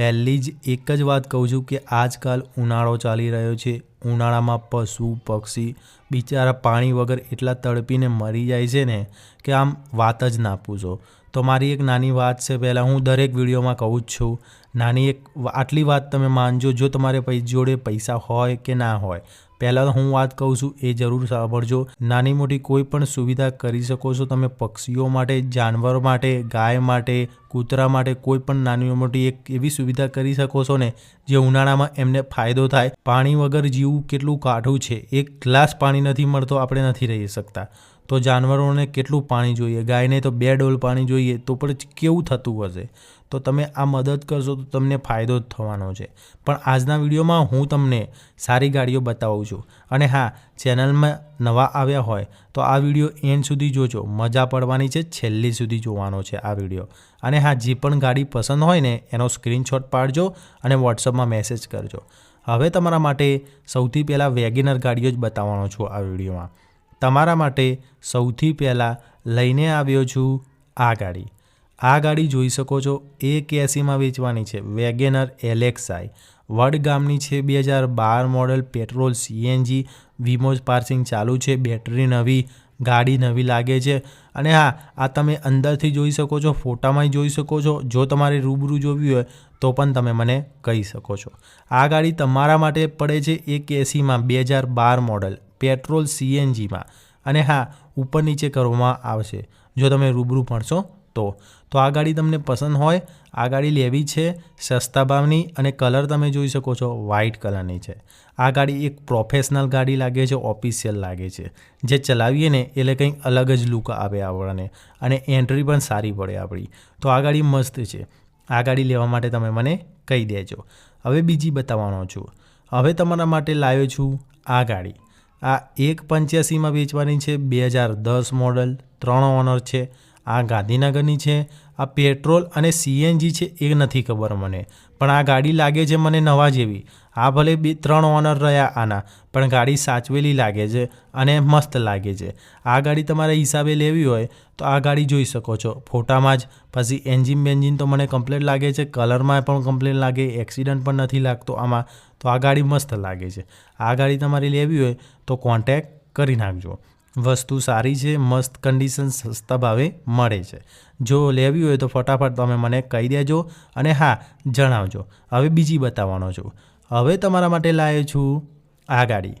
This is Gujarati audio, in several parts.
પહેલી જ એક જ વાત કહું છું કે આજકાલ ઉનાળો ચાલી રહ્યો છે. ઉનાળામાં પશુ, પક્ષી, બિચારા પાણી વગર એટલા તડપીને મરી જાય છે ને કે આમ વાત જ ના પૂછો. તો મારી એક નાની વાત છે. પહેલાં હું દરેક વિડીયોમાં કહું જ છું, નાની એક આટલી વાત તમે માનજો, જો તમારે જોડે પૈસા હોય કે ના હોય. પહેલાં તો હું વાત કહું છું, એ જરૂર સાંભળજો. નાની મોટી કોઈ પણ સુવિધા કરી શકો છો. તમે પક્ષીઓ માટે, જાનવર માટે, ગાય માટે, કૂતરા માટે કોઈ પણ નાની મોટી એક એવી સુવિધા કરી શકો છો ને, જે ઉનાળામાં એમને ફાયદો થાય. પાણી વગર જીવવું કેટલું કાઠું છે. એક ગ્લાસ પાણી નથી મળતો, આપણે નથી રહી શકતા. તો જાનવરોને કેટલું પાણી જોઈએ? ગાયને તો બે ડોલ પાણી જોઈએ, તો પણ કેવું થતું હશે? તો તમે આ મદદ કરશો તો તમને ફાયદો જ થવાનો છે. પણ આજના વિડીયોમાં હું તમને સારી ગાડીઓ બતાવું છું. અને હા, ચેનલમાં નવા આવ્યા હોય, તો આ વીડિયો એન્ડ સુધી જોજો. મજા પડવાની છે, છેલ્લી સુધી જોવાનો છે આ વીડિયો. અને હા, જે પણ ગાડી પસંદ હોય ને, એનો સ્ક્રીનશોટ પાડજો અને વોટ્સઅપમાં મેસેજ કરજો. હવે તમારા માટે સૌથી પહેલાં વેગેનર ગાડીઓ જ બતાવવાનો છું આ વિડીયોમાં. તમારા માટે સૌથી પહેલાં લઈને આવ્યો છું આ ગાડી. આ ગાડી જોઈ શકો છો એક એસીમાં વેચવાની છે. WagonR LXi. વડગામની છે બે હજાર બાર મોડલ પેટ્રોલ સીએનજી. વીમોજ પાર્સિંગ ચાલુ છે, બેટરી નવી, ગાડી નવી લાગે છે. અને હા, આ તમે અંદરથી જોઈ શકો છો, ફોટામાંય જોઈ શકો છો. જો તમારે રૂબરૂ જોવી હોય, તો પણ તમે મને કહી શકો છો. આ ગાડી તમારા માટે પડે છે એક એસીમાં બે હજાર બાર મોડલ. પેટ્રોલ સીએનજીમાં. અને હા, ઉપર નીચે કરવામાં આવશે. જો તમે રૂબરૂ ભણશો તો. તો આ ગાડી તમને પસંદ હોય, આ ગાડી લેવી છે સસ્તા ભાવની અને કલર તમે જોઈ શકો છો વ્હાઇટ કલરની છે. આ ગાડી એક પ્રોફેશનલ ગાડી લાગે છે, ઓફિશિયલ લાગે છે. જે ચલાવીએ ને એટલે કંઈક અલગ જ લુક આવે આપણને. અને એન્ટ્રી પણ સારી પડે આપણી. તો આ ગાડી મસ્ત છે. આ ગાડી લેવા માટે તમે મને કહી દેજો. હવે બીજી બતાવવાનો છું. હવે તમારા માટે લાવ્યો છું આ ગાડી. આ એક પંચ્યાસીમાં વેચવાની છે, બે હજાર દસ મોડલ, ત્રણ ઓનર છે, આ ગાંધીનગરની છે આ પેટ્રોલ અને સીએનજી છે એ નથી ખબર મને. પણ આ ગાડી લાગે છે મને નવા જેવી. આ ભલે બે, ત્રણ ઓનર રહ્યા આના, પણ ગાડી સાચવેલી લાગે છે અને મસ્ત લાગે છે. આ ગાડી તમારે હિસાબે લેવી હોય તો આ ગાડી જોઈ શકો છો. ફોટામાં જ. પછી એન્જિન બેન્જિન તો મને કમ્પ્લેટ લાગે છે. કલરમાં પણ કમ્પ્લેન લાગે. એક્સિડન્ટ પણ નથી લાગતો આમાં. તો આ ગાડી મસ્ત લાગે છે. આ ગાડી તમારી લેવી હોય તો કોન્ટેક કરી નાખજો. વસ્તુ સારી છે, મસ્ત કન્ડિશન સસ્તા ભાવે મળે છે. જો લેવી હોય તો ફટાફટ તમે મને કહી દેજો અને હા, જણાવજો. હવે બીજી બતાવવાનો છું. હવે તમારા માટે લાવ્યો છું આ ગાડી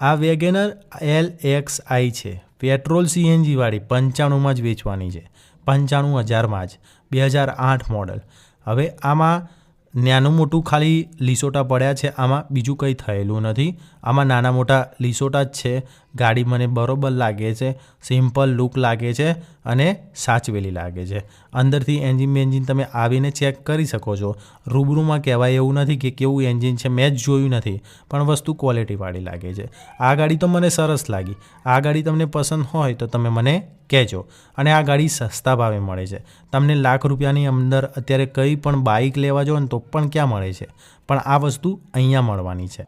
આ વેગેનર એલ એક્સ આઈ છે. પેટ્રોલ સીએનજીવાળી પંચાણુંમાં જ વેચવાની છે. પંચાણું હજારમાં જ. બે હજાર આઠ મોડલ. હવે આમાં નાનું મોટું ખાલી લીસોટા પડ્યા છે. આમાં બીજું કંઈ થયેલું નથી. આમાં નાના મોટા લીસોટા જ છે. ગાડી મને બરોબર લાગે છે. સિમ્પલ લુક લાગે છે. અને સાચવેલી લાગે છે. અંદરથી એન્જિન બેન્જિન તમે આવીને ચેક કરી શકો છો. રૂબરૂમાં કહેવાય એવું નથી કે કેવું એન્જિન છે, મેં જ જોયું નથી, પણ વસ્તુ ક્વોલિટીવાળી લાગે છે. આ ગાડી તો મને સરસ લાગી. આ ગાડી તમને પસંદ હોય તો તમે મને કહેજો. અને આ ગાડી સસ્તા ભાવે મળે છે. તમને લાખ રૂપિયાની અંદર અત્યારે કંઈ પણ બાઇક લેવા જાઓ ને તો પણ ક્યાં મળે છે? પણ આ વસ્તુ અહીંયા મળવાની છે.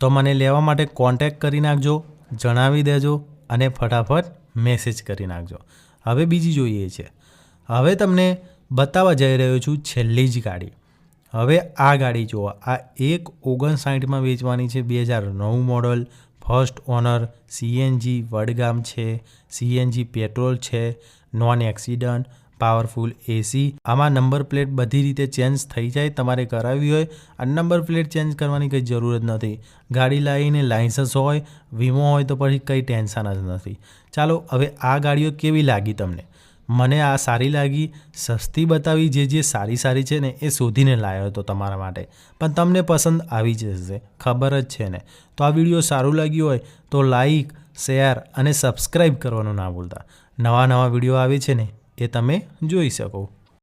તો મને લેવા માટે કોન્ટેક કરી નાખજો, જણાવી દેજો અને ફટાફટ મેસેજ કરી નાખજો. હવે બીજી જોઈએ છે. હવે તમને બતાવવા જઈ રહ્યો છું છેલ્લી જ ગાડી. હવે આ ગાડી જુઓ, આ એક ઓગણસાઠમાં વેચવાની છે, બે હજાર નવ model, first owner, CNG Vadgam છે, સીએનજી પેટ્રોલ છે, નોન એક્સિડન્ટ પાવરફુલ એસી આમાં નંબર પ્લેટ બધી રીતે ચેન્જ થઈ જાય, તમારે કરાવવી હોય. આ નંબર પ્લેટ ચેન્જ કરવાની કંઈ જરૂર જ નથી. ગાડી લાવીને લાઇસન્સ હોય, વીમો હોય તો પછી કંઈ ટેન્શન જ નથી. ચાલો, હવે આ ગાડીઓ કેવી લાગી તમને? મને આ સારી લાગી. સસ્તી બતાવી. જે જે સારી સારી છે ને, એ શોધીને લાવ્યો હતો તમારા માટે. પણ તમને પસંદ આવી જશે ખબર જ છે ને. તો આ વીડિયો સારું લાગ્યું હોય તો લાઈક શેર અને સબસ્ક્રાઈબ કરવાનું ના ભૂલતા. નવા નવા વીડિયો આવે છે ને એ તમે જોઈ શકો.